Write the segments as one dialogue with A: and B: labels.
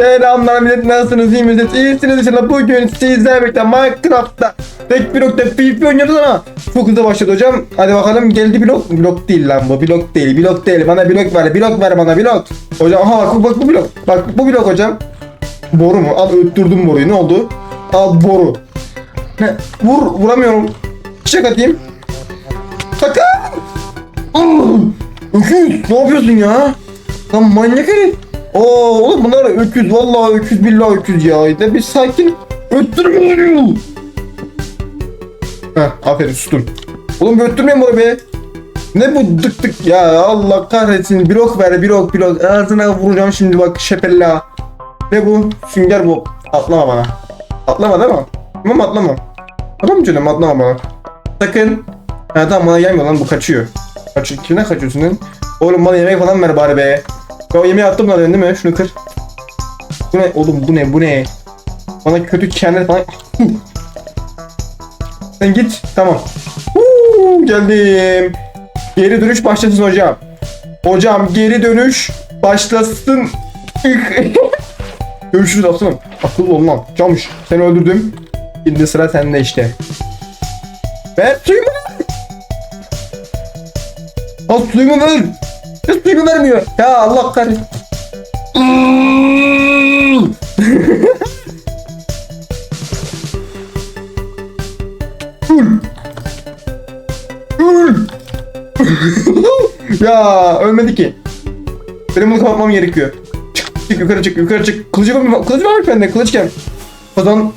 A: Selamlar millet nasılsınız iyi misiniz? İyisiniz inşallah bugün sizlerle birlikte Minecraft'ta tek blokta PvP oynuyoruz ama çok hızlı başladı hocam. Hadi bakalım geldi blok. Blok değil lan bu blok değil blok değil bana blok ver blok ver bana blok. Hocam aha bak, bak bu blok bak bu blok hocam. Boru mu? Al öttürdüm boruyu ne oldu? Al boru. Ne? Vur vuramıyorum. Çiçek atayım. Sakın. Öküz ne yapıyorsun ya? Lan manyak herif. Oo oğlum bunlar öküz vallahi öküz billahi öküz ya. De bir sakin öttürmüyor. Heh aferin sustum. Oğlum bir öttürmeyin bunu be. Ne bu dık dık ya Allah kahretsin blok ver blok blok ağzına vuracağım şimdi bak şepella. Ne bu? Sünger bu. Atlama bana. Atlama değil mi? Tamam atlama. Tamam canım atlama bana. Sakın. Ha tamam bana gelmiyor lan bu kaçıyor. Kaç, kimden kaçıyorsun lan? Oğlum bana yemek falan ver bari be. O yemeği attım lan değil mi? Şunu kır. Bu ne? Oğlum bu ne? Bu ne? Bana kötü kendi falan. Sen git. Tamam. Huu, geldim. Geri dönüş başlasın hocam. Hocam geri dönüş başlasın. Görüşürüz aslanım. Akıllı ol lan. Seni öldürdüm. Şimdi sıra sende işte. Ver suyumu ver. Al suyumu ver. Suyumu vermiyor. Ya Allah kahretsin. Ya ölmedi ki. Benim bunu kapatmam gerekiyor. Çık, çık yukarı çık yukarı çık. Kılıcı var kılıcı var mı bende? Kılıç gel. Kazan.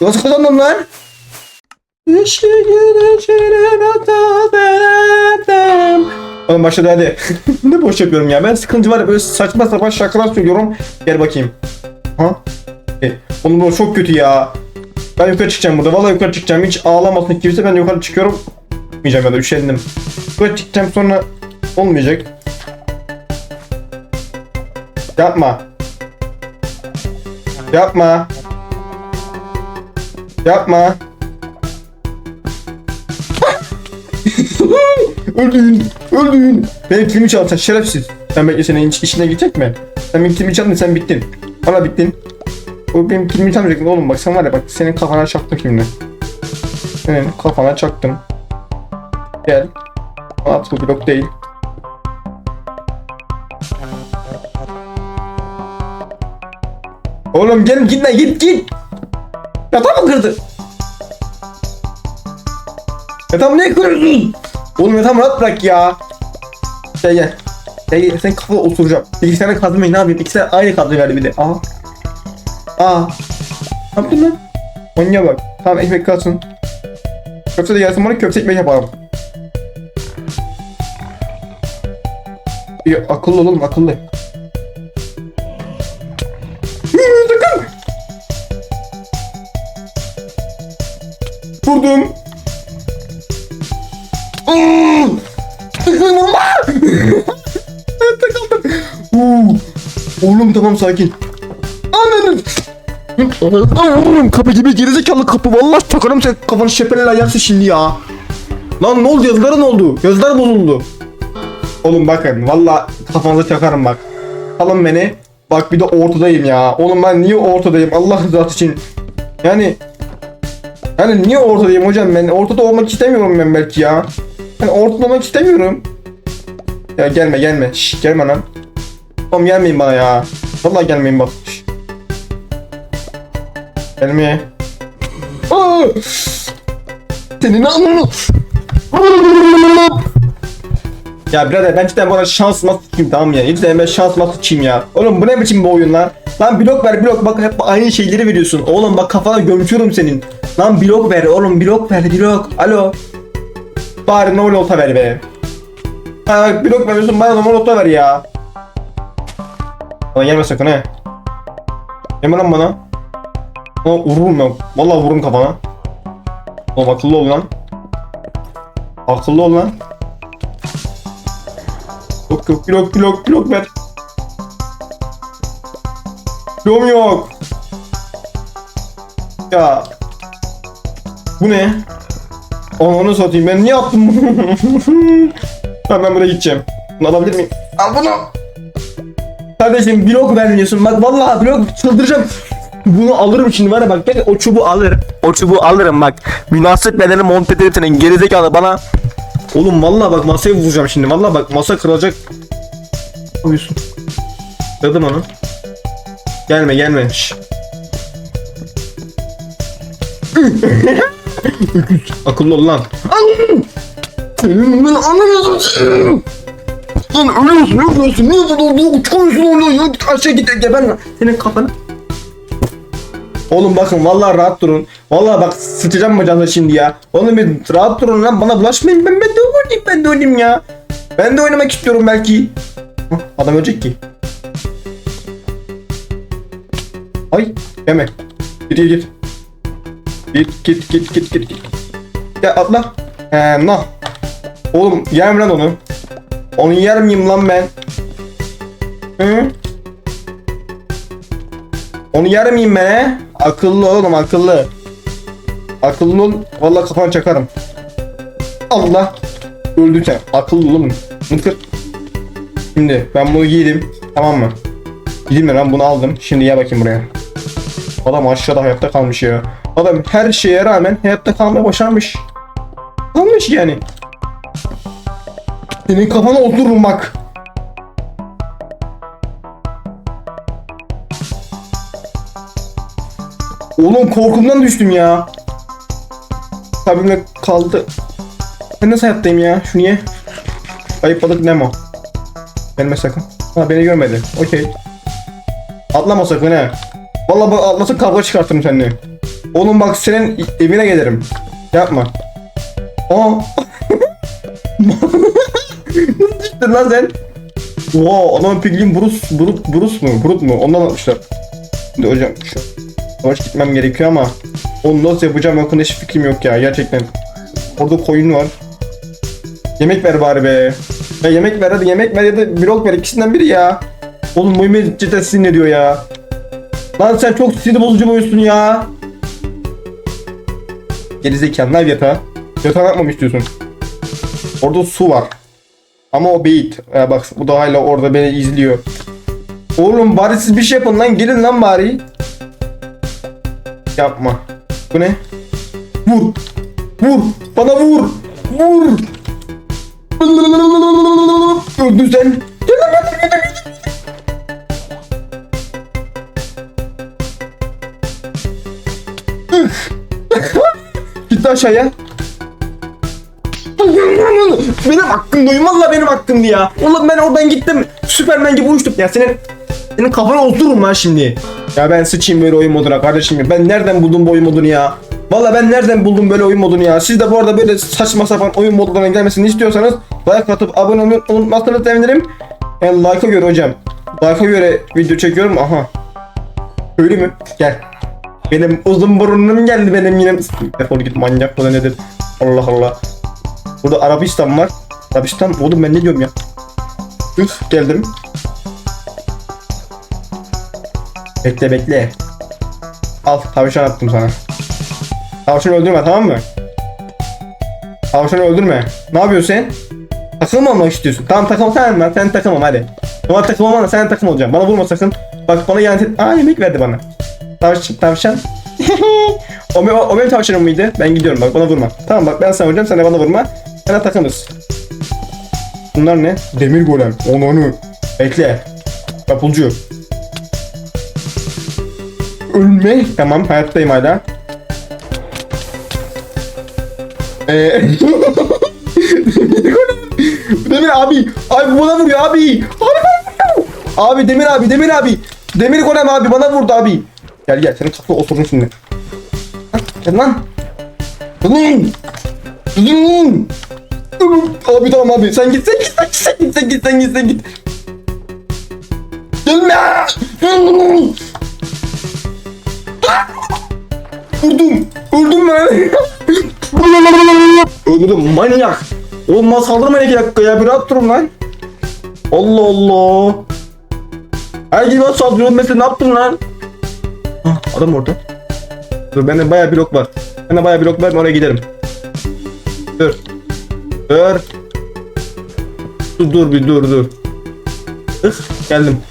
A: Nasıl kazandın lan? İşte güneşinin atabedim. Oğlum başladı hadi. ne boş yapıyorum ya. Ben sıkıntı var ya, böyle saçma sapan şarkılar söylüyorum. Gel bakayım. Ha? E, oğlum bu çok kötü ya. Ben yukarı çıkacağım burada. Vallahi yukarı çıkacağım. Hiç ağlamasın kimse. Ben yukarı çıkıyorum. Çıkmayacağım ya da üşendim. Yukarı çıkacağım sonra olmayacak. Yapma. Yapma. Yapma. Öldün. Öldün. Benim kilimi çaldın şerefsiz. Sen bekle senin işine gidecek mi? Sen benim kilimi çaldın sen bittin. Bana bittin. O benim kilimi çalmayacak oğlum bak sen var ya bak senin kafana çaktım şimdi. Senin kafana çaktım. Gel. At bu blok değil. Oğlum gel git lan git git. Yatağı mı kırdı? Yatağımı niye kırıyorsun? Oğlum yatağımı rahat bırak ya. Gel gel. Gel gel sen kafada oturacağım. İki tane kazmayı ne yapayım? İkisi de aynı kadro verdi bir de. Aha. Aa. Ne yaptın lan? Manyağa bak. Tamam ekmek kalsın. Köfte de gelsin bana köfte ekmek yapalım. Ya, akıllı olalım akıllı. Oğlum tamam sakin. Ananın. Oğlum kapı gibi gerizekalı kapı. Vallahi takarım sen kafanı şepelerle ayaksın şimdi ya. Lan ne oldu yazılara ne oldu? Yazılar bozuldu. Oğlum bakın valla kafanıza çakarım bak. Alın beni. Bak bir de ortadayım ya. Oğlum ben niye ortadayım Allah rızası için. Yani yani niye ortadayım hocam ben ortada olmak istemiyorum ben belki ya. Yani ortada olmak istemiyorum. Ya gelme gelme. Şş, gelme lan. Oğlum gelmeyin bana ya. Vallahi gelmeyin bak. Şş. Gelme. Aa! Senin anını. Ya birader ben cidden bana şans mı sıçayım tamam ya. Cidden ben şans mı sıçayım ya. Oğlum bu ne biçim bir oyun lan? Lan blok ver blok bak hep aynı şeyleri veriyorsun. Oğlum bak kafana gömçüyorum senin. Lan blok ver oğlum blok ver blok. Alo. Bari normal olta ver be. Ha bak blok veriyorsun bana normal olta ver ya. Bana gelme sakın he. Gelme lan bana. Lan vururum ben. Vallahi vururum kafana. Oğlum akıllı ol lan. Akıllı ol lan. Yok yok blok blok blok ver. Bloğum yok. Ya. Bu ne? Onu satayım ben niye yaptım bunu? ben, ben buraya gideceğim. Bunu alabilir miyim? Al bunu. Kardeşim blok vermiyorsun. Bak vallahi blok çıldıracağım. Bunu alırım şimdi var bak ben o çubuğu alırım. O çubuğu alırım bak. Münasip bedeni monte ederim senin gerizekalı bana. Oğlum vallahi bak masaya vuracağım şimdi. Vallahi bak masa kırılacak. Ne yapıyorsun? Kırdım onu. Gelme gelme. Şş. Akıllı ol lan. Senin ben. Lan ölüyorsun ölüyorsun. Niye burada olduğunu uçuyorsun orada ya? Aşağı git geber lan. Senin kafanı. Oğlum bakın vallahi rahat durun. Vallahi bak sıçacağım bacağınıza şimdi ya. Oğlum bir rahat durun lan bana bulaşmayın. Ben, ben de oynayayım ben de oynayayım ya. Ben de oynamak istiyorum belki. Adam ölecek ki. Ay yeme. Git git git. Git git git git git git. Ya atla. He. Oğlum yer mi lan onu? Onu yer miyim lan ben? Hı? Onu yer miyim ben he? Akıllı oğlum akıllı. Akıllı ol. Vallahi kafanı çakarım. Allah. Öldü sen. Akıllı oğlum. Mıtkır. Şimdi ben bunu giydim. Tamam mı? De ben bunu aldım. Şimdi gel bakayım buraya. Adam aşağıda hayatta kalmış ya. Adam her şeye rağmen hayatta kalmaya başarmış. Kalmış yani. Senin kafana otururum. Oğlum korkumdan düştüm ya. Kalbimle kaldı. Ben nasıl hayattayım ya? Şu niye? Ayıp balık Nemo. Gelme sakın. Ha beni görmedi. Okey. Atlama sakın he. Vallahi bak atlasın kavga çıkartırım seninle. Oğlum bak senin evine gelirim. Yapma. Aa. Nasıl düştün lan sen? Oha adamın piglin Bruce, Bruce, Bruce mu? Brut mu? Ondan atmışlar. Şimdi hocam şu Savaş gitmem gerekiyor ama onu nasıl yapacağım hakkında hiç fikrim yok ya gerçekten. Orada koyun var. Yemek ver bari be. Ya yemek ver hadi yemek ver ya da blok ver ikisinden biri ya. Oğlum Muhammed cidden sinir ediyor ya. Lan sen çok sinir bozucu boyusun ya. Gerizekalı ne yatağı? Yatağı yapmamı istiyorsun. Orada su var. Ama o beyit. Ee, bak bu da hala orada beni izliyor. Oğlum bari siz bir şey yapın lan gelin lan bari. Yapma. Bu ne? Vur. Vur. Bana vur. Vur. Öldün sen. Gitti aşağıya. Benim hakkım duyum valla benim hakkımdı ya. Oğlum ben oradan gittim. Süpermen gibi uçtum. Ya senin senin kafana otururum lan şimdi. Ya ben sıçayım böyle oyun moduna kardeşim. Ben nereden buldum bu oyun modunu ya? Valla ben nereden buldum böyle oyun modunu ya? Siz de bu arada böyle saçma sapan oyun modlarına gelmesini istiyorsanız like atıp abone olmayı unutmazsanız sevinirim. Yani like'a göre hocam. Like'a göre video çekiyorum. Aha. Öyle mi? Gel. Benim uzun burnum geldi benim yine. Defol git manyak da nedir? Allah Allah. Burada Arabistan var. Arabistan oğlum ben ne diyorum ya? Üf geldim. Bekle bekle. Al tavşan attım sana. Tavşanı öldürme tamam mı? Tavşanı öldürme. Ne yapıyorsun sen? Takım mı istiyorsun? Tamam takım tamam lan sen takımım hadi. Ama takım olma sen takım olacağım. Bana vurma sakın. Bak bana yani Aa yemek verdi bana. Tavşan. tavşan. o, o, o benim tavşanım mıydı? Ben gidiyorum bak bana vurma. Tamam bak ben sana vuracağım sen de bana vurma. Sana takımız. Bunlar ne? Demir golem. Onu onu. Bekle. Kapulcu. Ölme. Tamam hayattayım hala. Eee... Demir abi. Abi bana vuruyor abi. Abi Demir abi Demir abi. Demir golem abi bana vurdu abi. Gel gel senin kafa oturdun şimdi. Gel lan. Lan. Lan. Abi tamam abi sen git sen git sen git sen git sen git sen git. Gelme. Vurdum. Öldüm ben. Öldüm manyak. Bana saldırma iki dakika ya bir rahat durun lan. Allah Allah. Her gibi saldırıyor mesela ne yaptın lan? Adam orada. Dur bende bayağı blok var. Bende bayağı blok var oraya giderim. Dur. Dur. Dur dur bir dur dur. Ih geldim.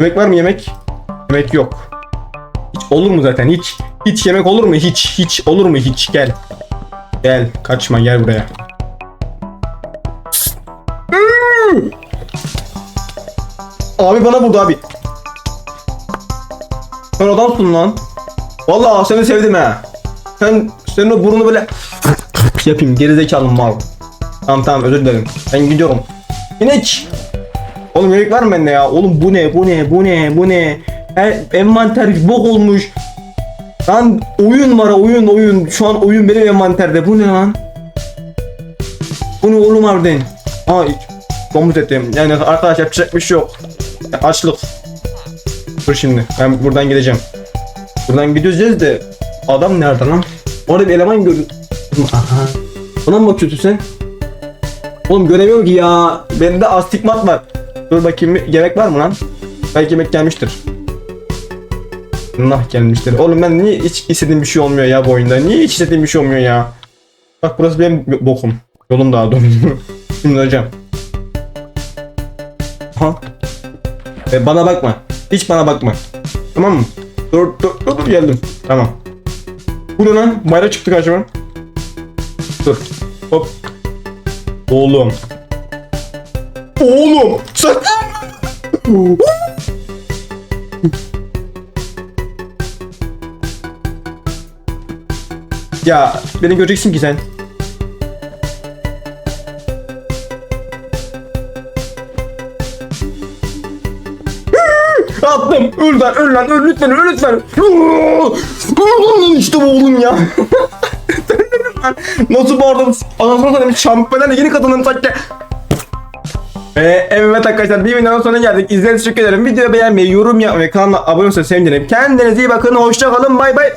A: Yemek var mı yemek? Yemek yok. Hiç olur mu zaten hiç? Hiç yemek olur mu hiç? Hiç olur mu hiç? Gel. Gel kaçma gel buraya. Abi bana vurdu abi. Sen adamsın lan. Vallahi seni sevdim ha. Sen senin o burnunu böyle yapayım gerizekalı mal. Tamam tamam özür dilerim. Ben gidiyorum. İnek. Oğlum yemek var mı bende ya? Oğlum bu ne bu ne bu ne bu ne? Her envanter bok olmuş. Lan oyun var oyun oyun. Şu an oyun benim envanterde. Bu ne lan? Bu ne oğlum harbiden? Aa domuz ettim. Yani arkadaş yapacak bir şey yok. Açlık. Dur şimdi ben buradan gideceğim. Buradan gideceğiz de adam nerede lan? Orada bir eleman gördüm. Aha. Ona mı bakıyorsun sen? Oğlum göremiyorum ki ya. Bende astigmat var. Dur bakayım yemek var mı lan? Belki yemek gelmiştir. Nah gelmiştir. Oğlum ben niye hiç istediğim bir şey olmuyor ya bu oyunda? Niye hiç istediğim bir şey olmuyor ya? Bak burası benim bokum. Yolum daha doğru. Şimdi hocam. Ha? E, bana bakma. Hiç bana bakma. Tamam mı? Dur dur dur, dur geldim. Tamam. Bu ne lan? Bayrak çıktı karşıma. Dur. Hop. Oğlum. Oğlum. Sen... ya beni göreceksin ki sen. Attım. Öl lan öl lan öl lütfen öl lütfen. Öl lan işte bu oğlum ya. Nasıl bağırdım? Anasını satayım şampiyonlar yeni kadının takke. Ee, evet arkadaşlar bir videonun sonuna geldik. İzlediğiniz için teşekkür ederim. Videoyu beğenmeyi, yorum yapmayı, kanalıma abone olmayı sevinirim. Kendinize iyi bakın. Hoşça kalın. Bay bay.